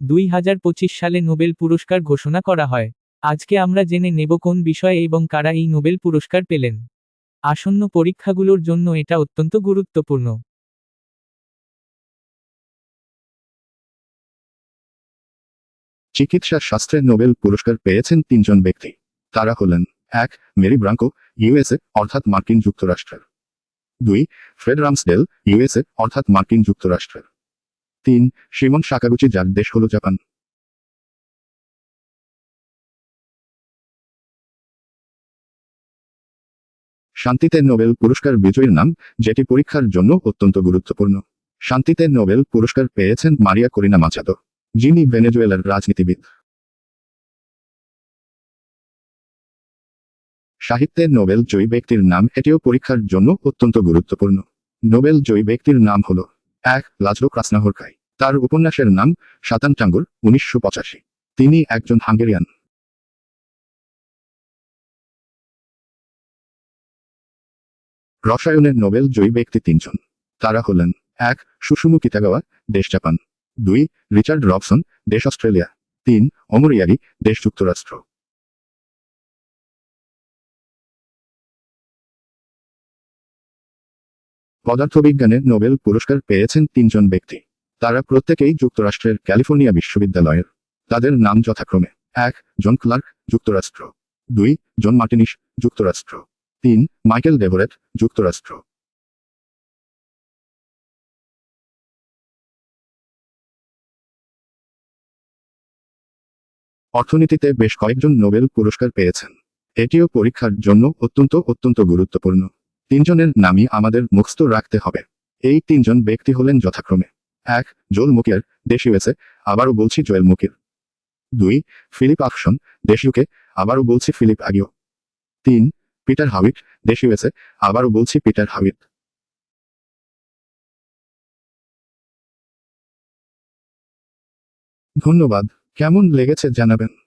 দুই হাজার পঁচিশ সালে নোবেল পুরস্কার ঘোষণা করা হয়। আজকে আমরা জেনে নেব কোন বিষয়ে এবং কারা এই নোবেল পুরস্কার পেলেন। আসন্ন পরীক্ষাগুলোর জন্য এটা অত্যন্ত গুরুত্বপূর্ণ। চিকিৎসা শাস্ত্রে নোবেল পুরস্কার পেয়েছেন তিনজন ব্যক্তি। তারা হলেন, এক, মেরি ব্রাঙ্কো, ইউএসএ, অর্থাৎ মার্কিন যুক্তরাষ্ট্রের। দুই, ফ্রেড রামসডেল, ইউএসএ, অর্থাৎ মার্কিন যুক্তরাষ্ট্রের। তিন সিমন সাকাগুচি যার দেশ হল জাপান। শান্তিতে নোবেল পুরস্কার বিজয়ীর নাম, যেটি পরীক্ষার জন্য অত্যন্ত গুরুত্বপূর্ণ। শান্তিতে নোবেল পুরস্কার পেয়েছেন মারিয়া করিনা মাচাদো যিনি ভেনেজুয়েলার রাজনীতিবিদ। সাহিত্যে নোবেল জয়ী ব্যক্তির নাম, এটিও পরীক্ষার জন্য অত্যন্ত গুরুত্বপূর্ণ। নোবেল জয়ী ব্যক্তির নাম হল এক লাজলো ক্রাসনাহরকাই তার উপন্যাসের নাম সাতান টাঙ্গুর, উনিশশো তিনি একজন হাঙ্গেরিয়ান। রসায়নের নোবেল জয়ী ব্যক্তি তিনজন। তারা হলেন, এক সুসুমু কিতাগাওয়া, দেশ জাপান। দুই, রিচার্ড রবসন, দেশ অস্ট্রেলিয়া। তিন অমরিয়ারি দেশ যুক্তরাষ্ট্র। পদার্থবিজ্ঞানে নোবেল পুরস্কার পেয়েছেন তিনজন ব্যক্তি। তারা প্রত্যেকেই যুক্তরাষ্ট্রের ক্যালিফোর্নিয়া বিশ্ববিদ্যালয়ের। তাদের নাম যথাক্রমে এক, জন ক্লার্ক, যুক্তরাষ্ট্র। দুই, জন মার্টিনিস যুক্তরাষ্ট্র। তিন, মাইকেল ডেভোরেট, যুক্তরাষ্ট্র। অর্থনীতিতে বেশ কয়েকজন নোবেল পুরস্কার পেয়েছেন। এটিও পরীক্ষার জন্য অত্যন্ত অত্যন্ত গুরুত্বপূর্ণ। তিনজনের নামই আমাদের মুখস্থ রাখতে হবে। এই তিনজন ব্যক্তি হলেন যথাক্রমে। এক, জোল মুকিয়ার দেশ ইউএসএ আবারও বলছি জোয়েল মুকির দুই, ফিলিপ আকশন দেশ ইউকে আবারও বলছি ফিলিপ আগিও। তিন, পিটার হাউইট দেশ ইউএসএ আবারও বলছি পিটার হাউইট। ধন্যবাদ, কেমন লেগেছে জানাবেন?